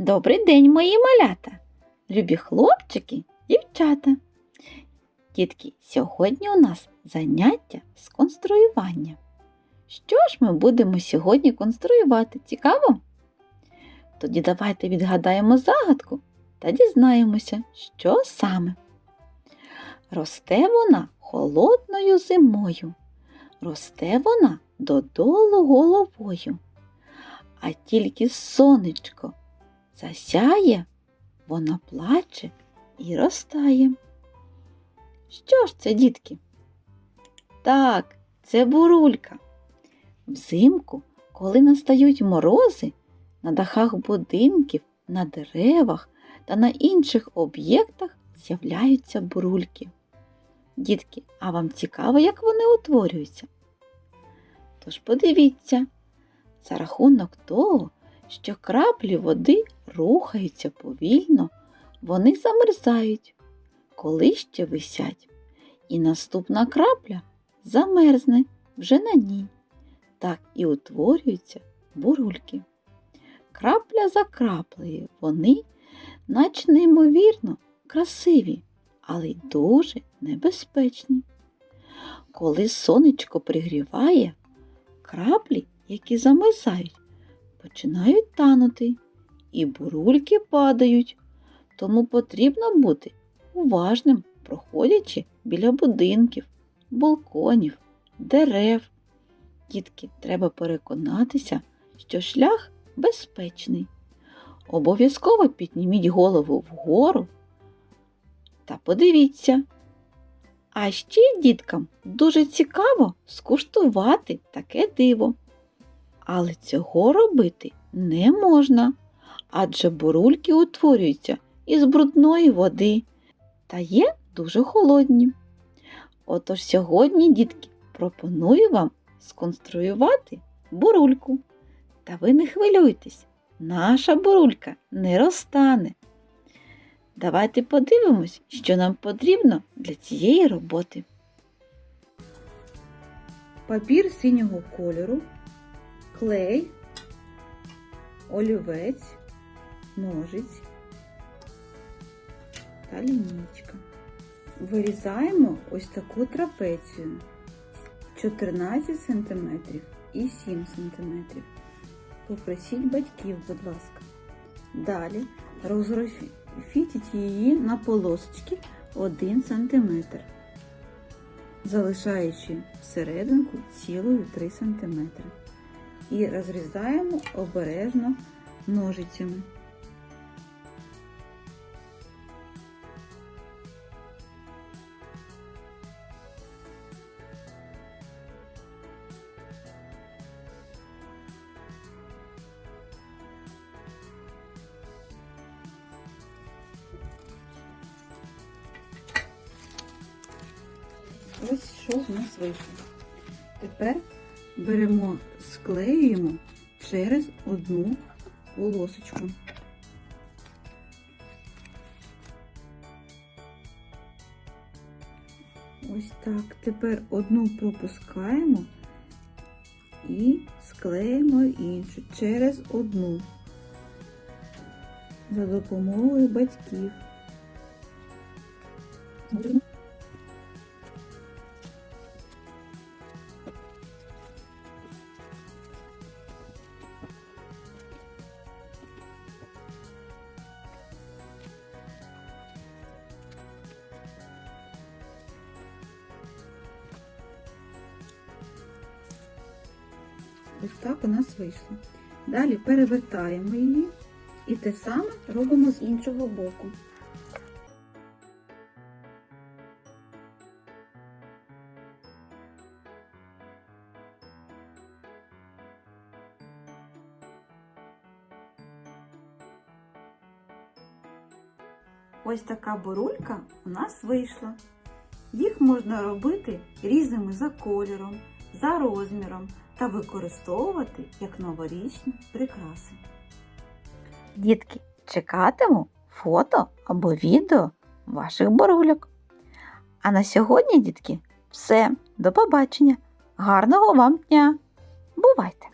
Добрий день, мої малята, любі хлопчики, дівчата. Дітки, сьогодні у нас заняття з конструювання. Що ж ми будемо сьогодні конструювати? Цікаво? Тоді давайте відгадаємо загадку та дізнаємося, що саме. Росте вона холодною зимою, росте вона додолу головою, а тільки сонечко засяє, вона плаче і ростає. Що ж це, дітки? Так, це бурулька. Взимку, коли настають морози, на дахах будинків, на деревах та на інших об'єктах з'являються бурульки. Дітки, а вам цікаво, як вони утворюються? Тож подивіться, за рахунок того, що краплі води рухаються повільно, вони замерзають, коли ще висять, і наступна крапля замерзне вже на ній. Так і утворюються бурульки. Крапля за краплею вони, наче неймовірно, красиві, але й дуже небезпечні. Коли сонечко пригріває, краплі, які замерзають, починають танути, і бурульки падають, тому потрібно бути уважним, проходячи біля будинків, балконів, дерев. Дітки, треба переконатися, що шлях безпечний. Обов'язково підніміть голову вгору та подивіться. А ще діткам дуже цікаво скуштувати таке диво. Але цього робити не можна, адже бурульки утворюються із брудної води та є дуже холодні. Отож сьогодні, дітки, пропоную вам сконструювати бурульку. Та ви не хвилюйтесь, наша бурулька не розтане. Давайте подивимось, що нам потрібно для цієї роботи. Папір синього кольору, клей, олівець, ножиць та лінійка. Вирізаємо ось таку трапецію 14 см і 7 см. Попросіть батьків, будь ласка. Далі розграфіть її на полосочки 1 см, залишаючи всерединку цілою 3 см. І розрізаємо обережно ножицями. Ось що в нас вийшло. Тепер беремо, склеюємо через одну полосочку. Ось так. Тепер одну пропускаємо і склеїмо іншу через одну за допомогою батьків. Так у нас вийшло. Далі перевертаємо її і те саме робимо з іншого боку. Ось така бурулька у нас вийшла. Їх можна робити різними за кольором, за розміром та використовувати як новорічні прикраси. Дітки, чекатиму фото або відео ваших борульок. А на сьогодні, дітки, все. До побачення. Гарного вам дня! Бувайте!